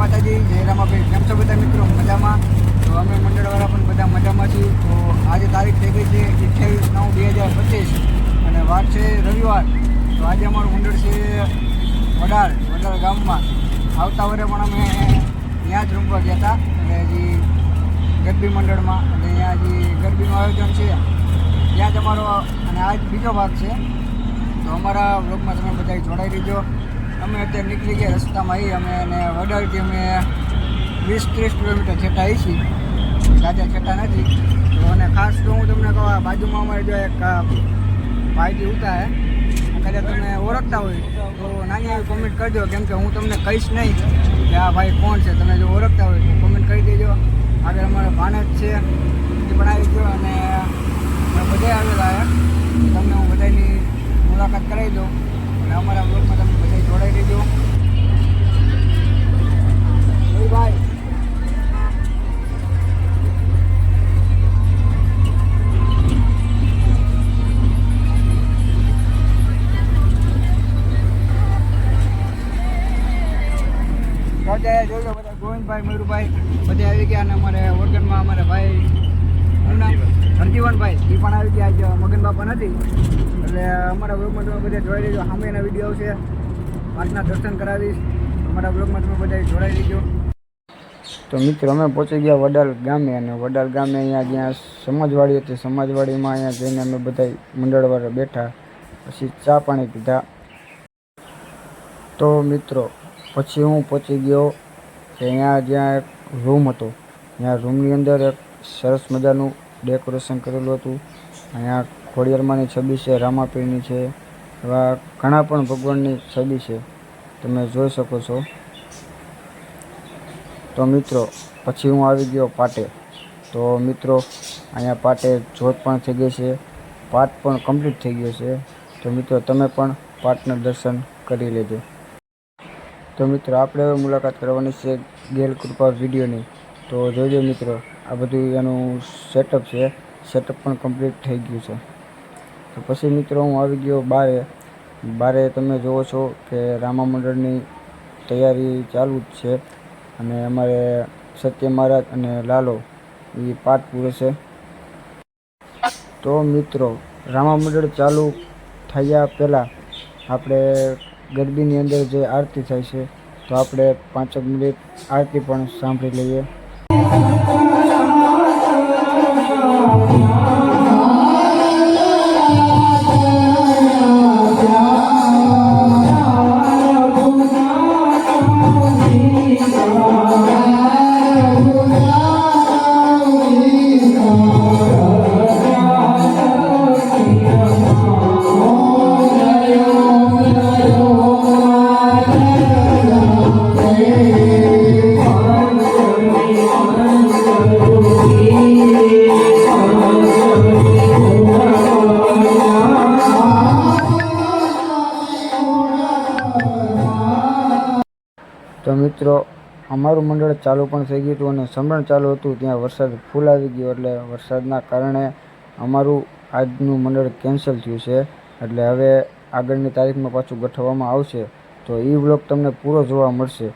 માતાજી, જય રામાભાઈ કેમ છો બધા મિત્રો? મજામાં? તો અમે મંડળવાળા પણ બધા મજામાં છીએ. તો આજે તારીખ થઈ ગઈ છે અઠ્યાવીસ નવ બે હજાર પચીસ. અને વાર છે રવિવાર. તો આજે અમારું મંડળ છે વડાળ વડાળ ગામમાં. આવતા વરે પણ અમે ત્યાં જ રમવા ગયા હતા. એટલે હજી ગરબી મંડળમાં અને અહીંયા હજી ગરબીનું આયોજન છે. ત્યાં જ અમારો અને આજ બીજો ભાગ છે. તો અમારા બ્લોગમાં તમે બધા જોડાઈ રહીજો. અમે અત્યારે નીકળી ગયા રસ્તામાં આવી અમે અને વડાળથી અમે વીસ ત્રીસ કિલોમીટર છેટા આવી છીએ. સાચા છેટા નથી. તો અને ખાસ તો હું તમને કહું બાજુમાં અમારે જો એક ભાઈથી ઉતા હે. કદાચ તમે ઓળખતા હોય, તો નાની એવી કોમેન્ટ કરજો, કેમ કે હું તમને કહીશ નહીં કે આ ભાઈ કોણ છે. તમે જો ઓળખતા હોય તો કોમેન્ટ ગોવિંદભાઈ, મયુરભાઈ બધા આવી ગયા અને અમારે ઓર્ગનમાં અમારા ભાઈ શું નામ હરજીવનભાઈ, એ પણ આવી ગયા આજે મગન બાપા નથી. એટલે અમારા વ્લોગમાં તમે બધા જોઈ લેજો. સામેના વીડિયો આવશે પાટના દર્શન કરાવીશ. અમારા વ્લોગમાં તમે બધા જોડાઈ લેજો. તો મિત્રો, અમે પહોંચી ગયા વડાલ ગામે અને વડાલ ગામે અહીંયા જ્યાં સમાજવાડી હતી. સમાજવાડીમાં અહીંયા જઈને અમે બધા મંડળવાળા બેઠા. પછી ચા પાણી પીધા. તો મિત્રો, પછી હું પહોંચી ગયો અહીંયા જ્યાં એક રૂમ હતો, ત્યાં રૂમની અંદર એક સરસ મજાનું ડેકોરેશન કરેલું હતું. અહીંયા ખોડિયારમાંની છબી છે, રામાપીરની છે, એવા ઘણા પણ ભગવાનની છબી છે. તમે જોઈ શકો છો. તો મિત્રો, પછી હું આવી ગયો પાટે. તો મિત્રો, અહીંયા પાટે જોત પણ થઈ ગઈ છે, પાઠ પણ કમ્પ્લીટ થઈ ગયો છે. તો મિત્રો, તમે પણ પાઠના દર્શન કરી લેજો. તો મિત્રો, આપણે હવે મુલાકાત કરવાની છે ગેલ કૃપા વિડીયોની. તો જોજો મિત્રો, આ બધું એનું સેટઅપ છે. સેટઅપ પણ કમ્પ્લીટ થઈ ગયું છે. તો પછી મિત્રો, હું આવી ગયો બારે. બારે તમે જુઓ છો કે રામા મંડળની તૈયારી ચાલુ જ છે અને અમારે સત્ય મહારાજ અને લાલો એ પાઠ પૂરે છે. તો મિત્રો, રામા મંડળ ચાલુ થયા પહેલાં આપણે ગરબીની અંદર જે આરતી થાય છે તો આપણે પાંચેક મિનિટ આરતી પણ સાંભળી લઈએ. મિત્રો, અમારું મંડળ ચાલુ પણ થઈ ગયું હતું અને સમરણ ચાલુ હતું, ત્યાં વરસાદ ફૂલ આવી ગયો એટલે વરસાદના કારણે અમારું આજનું મંડળ કેન્સલ થયું છે. એટલે હવે આગળની તારીખમાં પાછું ગોઠવવામાં આવશે. તો એ વ્લોગ તમને પૂરો જોવા મળશે.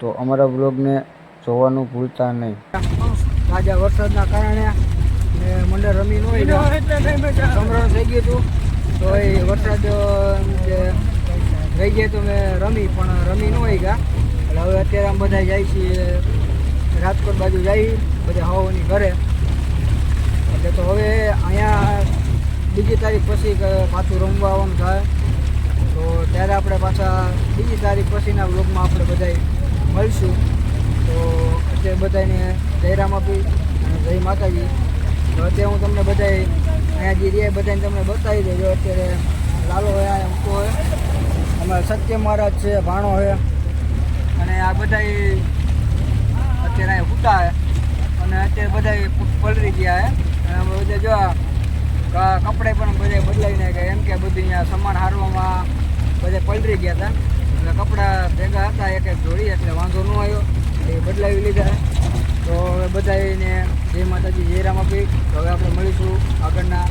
તો અમારા વ્લોગને જોવાનું ભૂલતા નહીં. આજે વરસાદના કારણે મંડળ રમી ન સમરણ થઈ ગયું હતું. તો એ વરસાદ રહી જાય તો મેં રમી, પણ રમી ન હોય ગયા. હવે અત્યારે આમ બધા જાય છીએ રાજકોટ બાજુ જઈ બધા હવાની ઘરે. એટલે તો હવે અહીંયા બીજી તારીખ પછી પાછું રમવા આવવાનું થાય. તો ત્યારે આપણે પાછા બીજી તારીખ પછીના વ્લોગમાં આપણે બધા મળીશું. તો અત્યારે બધાને જયરામ આપી અને જય માતાજી. તો અત્યારે હું તમને બધા અહીંયા જે રહ્યા બધાને તમને બતાવી દેજો. અત્યારે લાલો હોય ઊંચો હોય. અમારે સત્ય મહારાજ છે, ભાણો હોય અને આ બધા અત્યારે અહીંયા ફૂટા અને અત્યારે બધા પલરી ગયા હે. અને બધા જો કપડે પણ બધા બદલાવી નાખ્યા એમ કે બધું અહીંયા સમાન હારવામાં બધા પલરી ગયા હતા. એટલે કપડાં ભેગા હતા, એક એક જોડી, એટલે વાંધો ન આવ્યો. એ બદલાવી લીધા તો હવે બધાને જય માતાજી જયરામ આપી તો હવે આપણે મળીશું આગળના